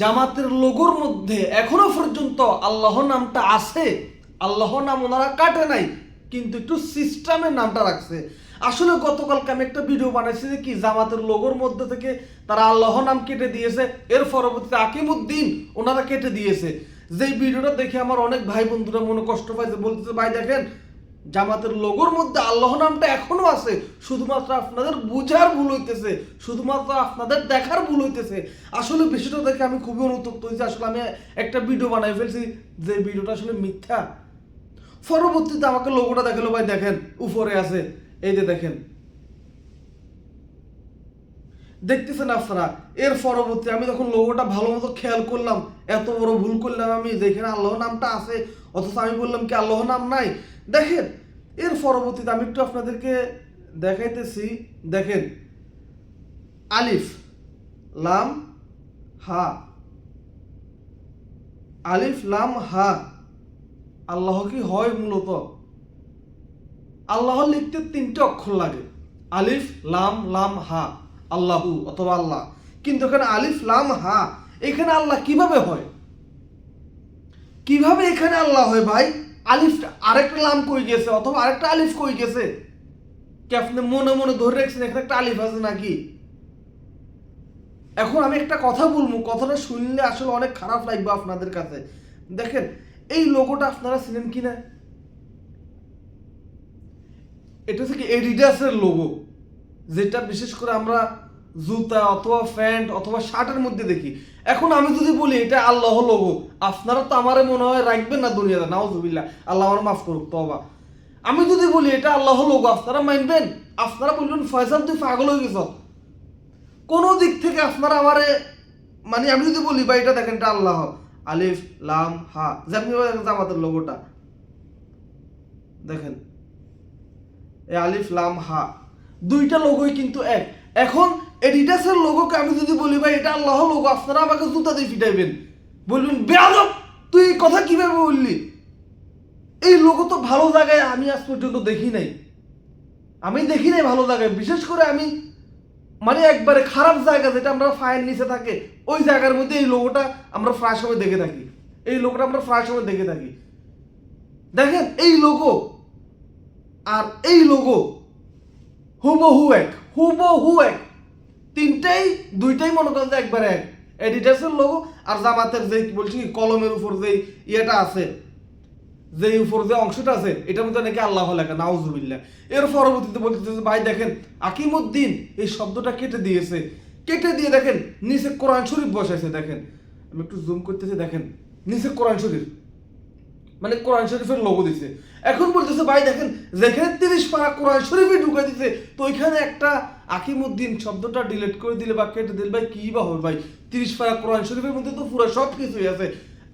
জামাতের লোগোর মধ্যে এখনও পর্যন্ত আল্লাহ নামটা আছে। আল্লাহ নাম ওনারা কাটে নাই, কিন্তু একটু সিস্টেমের নামটা রাখছে। আসলে গতকালকে আমি একটা ভিডিও বানাইছি যে কি জামাতের লোগোর মধ্যে থেকে তারা আল্লাহ নাম কেটে দিয়েছে, এর পরবর্তীতে আকিমুদ্দিন ওনারা কেটে দিয়েছে। যেই ভিডিওটা দেখে আমার অনেক ভাই বন্ধুরা মনে কষ্ট পাইছে বলতেছে, ভাই দেখেন জামাতের লোগোর মধ্যে আল্লাহ নামটা এখনও আছে। শুধুমাত্র আপনাদের বোঝার ভুল হইতেছে। শুধুমাত্র আপনাদের দেখার ভুল হইতেছে। আসলে বিষয়টা দেখে আমি খুবই অনুতপ্ত হয়েছি। আসলে আমি একটা ভিডিও বানাই ফেলছি যে ভিডিওটা আসলে মিথ্যা। পরবর্তীতে আমাকে লোগোটা দেখাল ভাই, দেখেন, উপরে আছে। এই যে দেখেন। দেখতেছেন আপনারা। এর পরবর্তী আমি যখন লোগোটা ভালো মতো খেয়াল করলাম, এত বড় ভুল করলাম আমি যেখানে আল্লাহ নামটা আছে, অথচ আমি বললাম কি আল্লাহ নাম নাই। দেখেন, এর পরবর্তীতে আমি একটু আপনাদেরকে দেখাইতেছি, দেখেন, আলিফ, লাম, হা। আলিফ, লাম, হা। আল্লাহ কি হয় মূলত? আল্লাহ লিখতে তিনটে অক্ষর লাগে, আলিফ, লাম লাম, হা। আল্লাহু অথবা আল্লাহ। কিন্তু এখানে আলিফ, লাম, হা, এখানে আল্লাহ কীভাবে হয়? কীভাবে এখানে আল্লাহ হয় ভাই? আলিফটা আরেকটা লাম কই গেছে অথবা আরেকটা আলিফ কই গেছে? কি আপনি মনে মনে ধরে রাখছেন এখানে একটা আলিফ আছে নাকি? এখন আমি একটা কথা বলব, কথাটা শুনলে আসলে অনেক খারাপ লাগবে আপনাদের কাছে। দেখেন, এই লোগোটা আপনারা চিনেন কি না এটা হচ্ছে কি এডিডাসের লোগো যেটা বিশেষ করে আমরা জুতা অথবা প্যান্ট অথবা শার্টের মধ্যে দেখি। এখন আমি যদি বলি, এটা আল্লাহ লোগো। আপনারা তো আমারে মনে হয় রাখবেন না দুনিয়াতে। নাওজুবিল্লাহ আল্লাহ আমার মাফ করুক তবা আমি যদি বলি, এটা আল্লাহ লোগো, আপনারা মানবেন? আপনারা বলবেন, ফয়সাল, তুই পাগল হয়ে গেছ। কোনো দিক থেকে আপনারা আমারে মানে আমি যদি বলি বা এটা দেখেন, এটা আল্লাহ। আলিফ, লাম, হা। যেমনি জামাতের লোগোটা। দেখেন। এ আলিফ, লাম, হা। দুইটা লোগোই কিন্তু এক। এখন এডিটাসের লোগোকে আমি যদি বলি, ভাই, এটা আল্লাহ লোগো আপনারা আমাকে জুতা দিয়ে ফিটাইবেন। বলবেন, বেয়াদব, তুই এই কথা কীভাবে বললি? এই লোগো তো ভালো জায়গায় আমি আজ পর্যন্ত দেখি নাই। আমি দেখি নাই ভালো জায়গায়। বিশেষ করে আমি মানে একবারে খারাপ জায়গা যেটা আমরা ফায়ের নিচে থাকে, ওই জায়গার মধ্যে এই লোগোটা আমরা প্রায় সময় দেখে থাকি। এই লোগোটা আমরা প্রায় সময় দেখে থাকি। দেখেন, এই লোগো আর এই লোগো হুবহু এক হুবহু এক তিনটাই, দুইটাই মনে করেন যে একবারে এক এডিটার্সের লোগো আর জামাতের যে বলছি কলমের উপর যে ইয়েটা আছে যে উপর যে অংশটা আছে, এটার মধ্যে নাকি আল্লাহ লেখা, নাউজুবিল্লাহ। এর পরবর্তীতে বলতেছে ভাই, দেখেন, আকিমুদ্দিন এই শব্দটা কেটে দিয়েছে। কেটে দিয়ে দেখেন, নিচে কোরআন শরীফ বসাইছে, দেখেন। আমি একটু জুম করতেছি, দেখেন, নিচে কোরআন শরীফ। মানে কোরআন শরীফের লোগো দিছে। এখন বলতেছে, ভাই, দেখেন, যেখানে তিরিশ পারা কোরআন শরীফে ঢুকে দিছে, তো ওইখানে একটা আকিমুদ্দিন শব্দটা ডিলিট করে দিলে বা কেটে দিলে, ভাই, কি বা হবে, ভাই? তিরিশ পারা কোরআন শরীফের মধ্যে তো পুরো সব কিছুই আছে।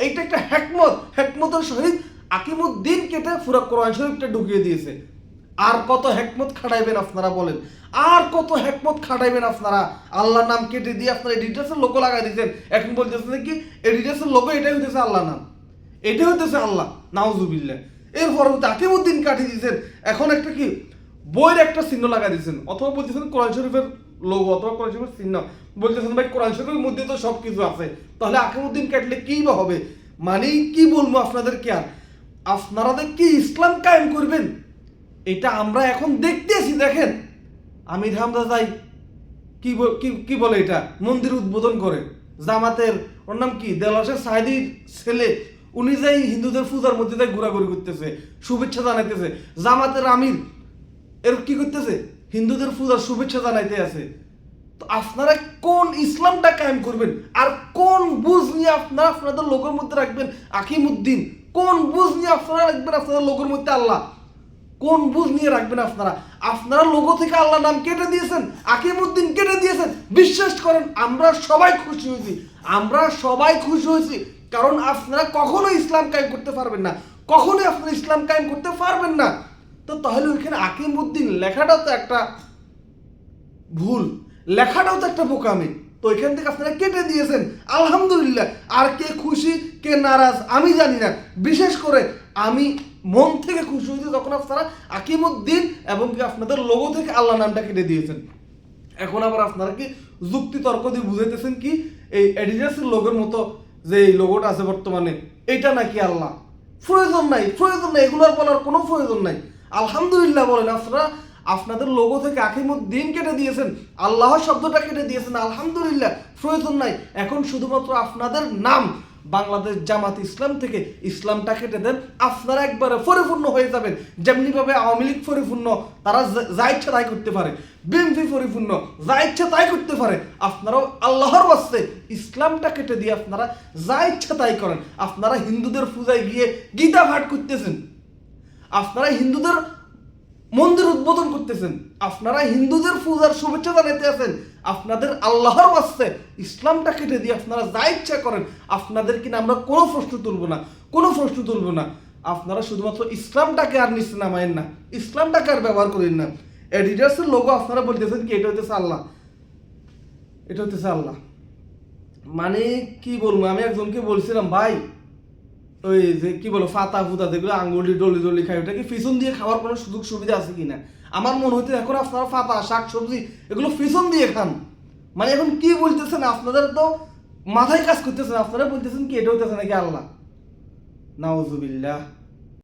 এইটা একটা হ্যাকমত হ্যাকমতের সহিত আকিমুদ্দিন কেটে পুরো কোরআন শরীফটা ঢুকিয়ে দিয়েছে। আর কত হেকমত খাটাইবেন আপনারা বলেন? আর কত হেকমত খাটাইবেন আপনারা? আল্লাহ নাম কেটে দিয়ে আপনারা এডিটার্সের লোগো লাগাই দিয়েছেন। এখন বলতেছেন কি এডিটার্সের লোগো এটাই হইতেছে আল্লাহ নাম। এটা হইতেছে আল্লাহ, নাউজুবিল্লাহ। এর পরবর্তী আকিমুদ্দিন কাটিয়ে দিয়েছেন। এখন একটা কি, বইয়ের একটা চিহ্ন লাগাই দিয়েছেন। অথবা বলতেছেন কোরআন শরীফের লোগো অথবা কোরআন শরীফের চিহ্ন। বলতেছেন, ভাই, কোরআন শরীফের মধ্যে তো সব কিছু আছে। তাহলে আকিমুদ্দিন কাটলে কি বা হবে? মানে কি বলব আপনাদেরকে আর? আপনারা কি ইসলাম কায়েম করবেন, এটা আমরা এখন দেখতেছি, দেখেন। আমি হামদা যাই কি কি বলে এটা? মন্দির উদ্বোধন করে। জামাতের, ওর নাম কি? দেলাসের সাহেদির ছেলে উনি যে হিন্দুদের পূজার মধ্যে যাই ঘোরাঘুরি করতেছে, শুভেচ্ছা জানাইতেছে, জামাতের আমির, এর কি করতেছে? হিন্দুদের পূজার শুভেচ্ছা জানাইতে আছে। তো আপনারা কোন ইসলামটা কায়েম করবেন? আর কোন বুঝ নিয়ে আপনারা আপনাদের লোকের মধ্যে রাখবেন? আকিমুদ্দিন, কোন বুঝ নিয়ে আপনারা রাখবেন আপনাদের লোকের মধ্যে আল্লাহ? কোন বুঝ নিয়ে রাখবেন আপনারা? আপনারা লোগো থেকে আল্লাহ নাম কেটে দিয়েছেন, আকিমুদ্দিন কেটে দিয়েছেন। বিশ্বাস করেন, আমরা সবাই খুশি হয়েছি। আমরা সবাই খুশি হয়েছি। কারণ আপনারা কখনো ইসলাম কায়েম করতে পারবেন না কখনোই আপনারা ইসলাম কায়েম করতে পারবেন না। তো তাহলে ওইখানে আকিমুদ্দিন লেখাটাও তো একটা ভুল, লেখাটাও তো একটা বোকামি। তো ওইখান থেকে আপনারা কেটে দিয়েছেন। আলহামদুলিল্লাহ, আর কে খুশি, কে নারাজ, আমি জানি না। বিশেষ করে আমি মন থেকে খুশি হয়েছি যখন আপনারা আকিমুদ্দিন এবং কি আপনাদের লোগো থেকে আল্লাহ নামটা কেটে দিয়েছেন। এখন আবার আপনারা কি যুক্তি তর্ক দিয়ে বুঝাইতেছেন কি, এই অ্যাডিডাসের লোগোর মতো যে এই লোগোটা আছে বর্তমানে, এটা নাকি আল্লাহ? প্রয়োজন নাই প্রয়োজন নাই, এগুলোর বলার কোনো প্রয়োজন নাই। আলহামদুলিল্লাহ বলেন আপনারা, আপনাদের লোগো থেকে আখিমুদ্দিন কেটে দিয়েছেন আল্লাহ শব্দটা কেটে দিয়েছেন, আলহামদুলিল্লাহ, প্রয়োজন নাই। এখন শুধুমাত্র আপনাদের নাম বাংলাদেশ জামাত ইসলাম থেকে ইসলামটা কেটে দেন, আপনারা একবারে পরিপূর্ণ হয়ে যাবেন। যেমনিভাবে আওয়ামী লীগ পরিপূর্ণ, তারা যা- ইচ্ছা তাই করতে পারে। বিএনপি পরিপূর্ণ, যা ইচ্ছা তাই করতে পারে। আপনারাও আল্লাহর বাস্তে ইসলামটা কেটে দিয়ে আপনারা যা ইচ্ছা তাই করেন। আপনারা হিন্দুদের পূজায় গিয়ে গীতা ভাট করতেছেন। আপনারা হিন্দুদের মন্দির উদ্বোধন করতেছেন। আপনারা হিন্দুদের পূজার শুভেচ্ছা জানাতে আছেন। আপনাদের আল্লাহর বাস্তে ইসলামটা কেটে দিয়ে আপনারা যা ইচ্ছা করেন, আপনাদের কিনা আমরা কোনো প্রশ্ন তুলবো না, কোনো প্রশ্ন তুলবো না। আপনারা শুধুমাত্র ইসলামটাকে আর নিচে নামায়েন না, ইসলামটাকে আর ব্যবহার করেন না। এডিটার্সের লোগো আপনারা বলতেছেন কি, এটা হইতেছে আল্লাহ। এটা হইতেছে আল্লাহ। মানে কি বলব, আমি একজনকে বলছিলাম, ভাই ওই যে কি বলো, ফাতা ফুতা যেগুলো, আঙ্গুলি, ডলি ডলি খাই ওটা কি পিছন দিয়ে খাওয়ার কোনো সুযোগ সুবিধা আছে কিনা আমার মনে হইতে এখন আপনারা ফাতা, শাক, সবজি, এগুলো পিছন দিয়ে খান। মানে এখন কি বলতেছেন আপনাদের তো মাথায় কাজ করতেছেন আপনারা বলতেছেন কি, এটা হইতেছে নাকি আল্লাহ? নাউজুবিল্লাহ।